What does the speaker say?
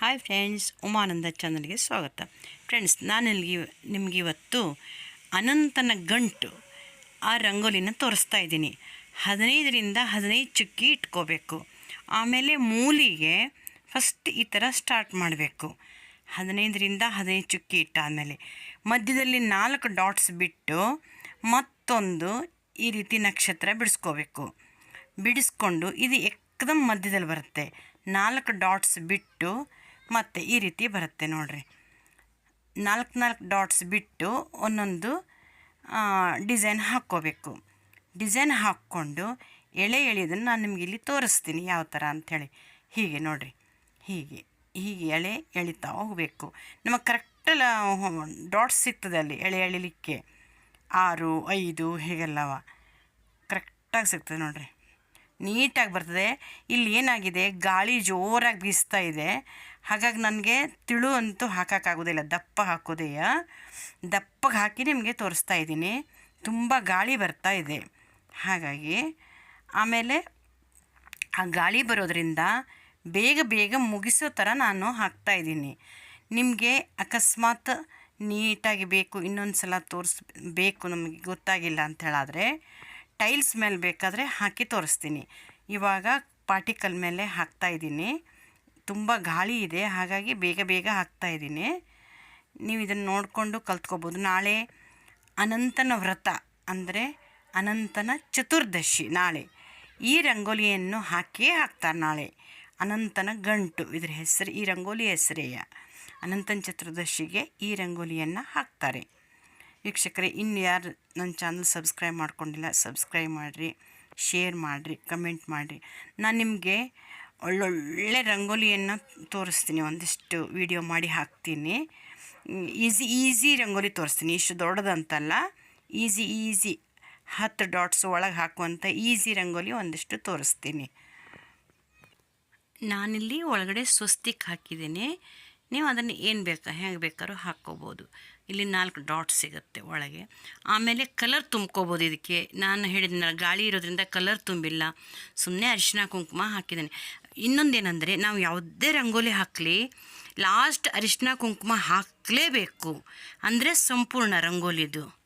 Hi friends Umananda ಚಾನಲ್ಗೆ ಸ್ವಾಗತ. Friends ನಾನು ನಿಮಗೆ ಇವತ್ತು ಅನಂತನ ಗಂಟು ಆ ರಂಗೋಲಿನ ತೋರಿಸ್ತಾ ಇದ್ದೀನಿ. ಹದಿನೈದರಿಂದ ಹದಿನೈದು ಚುಕ್ಕಿ ಇಟ್ಕೋಬೇಕು. ಆಮೇಲೆ ಮೂಲಿಗೆ ಫಸ್ಟ್ ಈ ಥರ ಸ್ಟಾರ್ಟ್ ಮಾಡಬೇಕು. ಹದಿನೈದರಿಂದ ಹದಿನೈದು ಚುಕ್ಕಿ ಇಟ್ಟಾದಮೇಲೆ ಮಧ್ಯದಲ್ಲಿ ನಾಲ್ಕು ಡಾಟ್ಸ್ ಬಿಟ್ಟು ಮತ್ತೊಂದು ಈ ರೀತಿ ನಕ್ಷತ್ರ ಬಿಡಿಸ್ಕೋಬೇಕು. ಬಿಡಿಸ್ಕೊಂಡು ಇದು ಎಕ್ದಮ್ ಮಧ್ಯದಲ್ಲಿ ಬರುತ್ತೆ. ನಾಲ್ಕು ಡಾಟ್ಸ್ ಬಿಟ್ಟು ಮತ್ತು ಈ ರೀತಿ ಬರುತ್ತೆ ನೋಡ್ರಿ. ನಾಲ್ಕು ನಾಲ್ಕು ಡಾಟ್ಸ್ ಬಿಟ್ಟು ಒಂದೊಂದು ಡಿಸೈನ್ ಹಾಕ್ಕೋಬೇಕು. ಡಿಸೈನ್ ಹಾಕ್ಕೊಂಡು ಎಳೆ ಎಳೆಯೋದನ್ನು ನಾನು ನಿಮಗೆ ಇಲ್ಲಿ ತೋರಿಸ್ತೀನಿ ಯಾವ ಥರ ಅಂಥೇಳಿ ಹೀಗೆ ನೋಡಿರಿ. ಹೀಗೆ ಹೀಗೆ ಎಳೆ ಎಳಿತಾ ಹೋಗಬೇಕು. ನಮಗೆ ಕರೆಕ್ಟ್ ಡಾಟ್ಸ್ ಸಿಗ್ತದೆ ಅಲ್ಲಿ ಎಳೆ ಎಳಿಲಿಕ್ಕೆ. ಆರು, ಐದು ಹೀಗೆಲ್ಲವ. ಕರೆಕ್ಟಾಗಿ ಸಿಗ್ತದೆ ನೋಡಿರಿ. ನೀಟಾಗಿ ಬರ್ತದೆ. ಇಲ್ಲಿ ಏನಾಗಿದೆ? ಗಾಳಿ ಜೋರಾಗಿ ಬೀಸ್ತಾ ಇದೆ. ಹಾಗಾಗಿ ನನಗೆ ತಿಳು ಅಂತೂ ಹಾಕೋಕ್ಕಾಗೋದಿಲ್ಲ. ದಪ್ಪ ಹಾಕೋದೆಯ ದಪ್ಪಗೆ ಹಾಕಿ ನಿಮಗೆ ತೋರಿಸ್ತಾ ಇದ್ದೀನಿ. ತುಂಬ ಗಾಳಿ ಬರ್ತಾ ಇದೆ. ಹಾಗಾಗಿ ಆಮೇಲೆ ಆ ಗಾಳಿ ಬರೋದರಿಂದ ಬೇಗ ಬೇಗ ಮುಗಿಸೋ ಥರ ನಾನು ಹಾಕ್ತಾ ಇದ್ದೀನಿ. ನಿಮಗೆ ಅಕಸ್ಮಾತ್ ನೀಟಾಗಿ ಬೇಕು ಇನ್ನೊಂದು ಸಲ ತೋರಿಸ್, ಬೇಕು ನಮಗೆ ಗೊತ್ತಾಗಿಲ್ಲ ಅಂತ ಹೇಳಾದರೆ ಟೈಲ್ಸ್ ಮೇಲೆ ಬೇಕಾದರೆ ಹಾಕಿ ತೋರಿಸ್ತೀನಿ. ಇವಾಗ ಪಾರ್ಟಿಕಲ್ ಮೇಲೆ ಹಾಕ್ತಾ ಇದ್ದೀನಿ. ತುಂಬ ಗಾಳಿ ಇದೆ, ಹಾಗಾಗಿ ಬೇಗ ಬೇಗ ಹಾಕ್ತಾ ಇದ್ದೀನಿ. ನೀವು ಇದನ್ನು ನೋಡಿಕೊಂಡು ಕಲ್ತ್ಕೋಬೋದು. ನಾಳೆ ಅನಂತನ ವ್ರತ, ಅಂದರೆ ಅನಂತನ ಚತುರ್ದಶಿ ನಾಳೆ. ಈ ರಂಗೋಲಿಯನ್ನು ಹಾಕಿಯೇ ಹಾಕ್ತಾರೆ ನಾಳೆ. ಅನಂತನ ಗಂಟು, ಇದ್ರ ಹೆಸರು, ಈ ರಂಗೋಲಿ ಹೆಸರೇಯ. ಅನಂತನ ಚತುರ್ದಶಿಗೆ ಈ ರಂಗೋಲಿಯನ್ನು ಹಾಕ್ತಾರೆ. ವೀಕ್ಷಕರೇ, ಇನ್ನು ಯಾರು ನನ್ನ ಚಾನಲ್ ಸಬ್ಸ್ಕ್ರೈಬ್ ಮಾಡ್ಕೊಂಡಿಲ್ಲ, ಸಬ್ಸ್ಕ್ರೈಬ್ ಮಾಡಿರಿ, ಶೇರ್ ಮಾಡಿರಿ, ಕಮೆಂಟ್ ಮಾಡಿರಿ. ನಾನು ನಿಮಗೆ ಒಳ್ಳೊಳ್ಳೆ ರಂಗೋಲಿಯನ್ನು ತೋರಿಸ್ತೀನಿ, ಒಂದಿಷ್ಟು ವಿಡಿಯೋ ಮಾಡಿ ಹಾಕ್ತೀನಿ. ಈಸಿ ಈಸಿ ರಂಗೋಲಿ ತೋರಿಸ್ತೀನಿ, ಇಷ್ಟು ದೊಡ್ಡದಂತಲ್ಲ, ಈಸಿ ಈಸಿ, ಹತ್ತು ಡಾಟ್ಸ್ ಒಳಗೆ ಹಾಕುವಂಥ ಈಸಿ ರಂಗೋಲಿ ಒಂದಿಷ್ಟು ತೋರಿಸ್ತೀನಿ. ನಾನಿಲ್ಲಿ ಒಳಗಡೆ ಸ್ವಸ್ತಿಕ್ ಹಾಕಿದ್ದೀನಿ. ನೀವು ಅದನ್ನು ಏನು ಬೇಕಾ, ಹೆಂಗೆ ಬೇಕಾದ್ರೂ ಹಾಕ್ಕೋಬೋದು. ಇಲ್ಲಿ ನಾಲ್ಕು ಡಾಟ್ ಸಿಗುತ್ತೆ ಒಳಗೆ. ಆಮೇಲೆ ಕಲರ್ ತುಂಬ್ಕೋಬೋದು ಇದಕ್ಕೆ. ನಾನು ಹೇಳಿದ್ನಲ್ಲ, ಗಾಳಿ ಇರೋದ್ರಿಂದ ಕಲರ್ ತುಂಬಿಲ್ಲ. ಸುಮ್ಮನೆ ಅರಿಶಿನ ಕುಂಕುಮ ಹಾಕಿದ್ದೇನೆ. ಇನ್ನೊಂದೇನೆಂದರೆ, ನಾವು ಯಾವುದೇ ರಂಗೋಲಿ ಹಾಕಲಿ, ಲಾಸ್ಟ್ ಅರಿಶಿನ ಕುಂಕುಮ ಹಾಕಲೇಬೇಕು. ಅಂದರೆ ಸಂಪೂರ್ಣ ರಂಗೋಲಿದು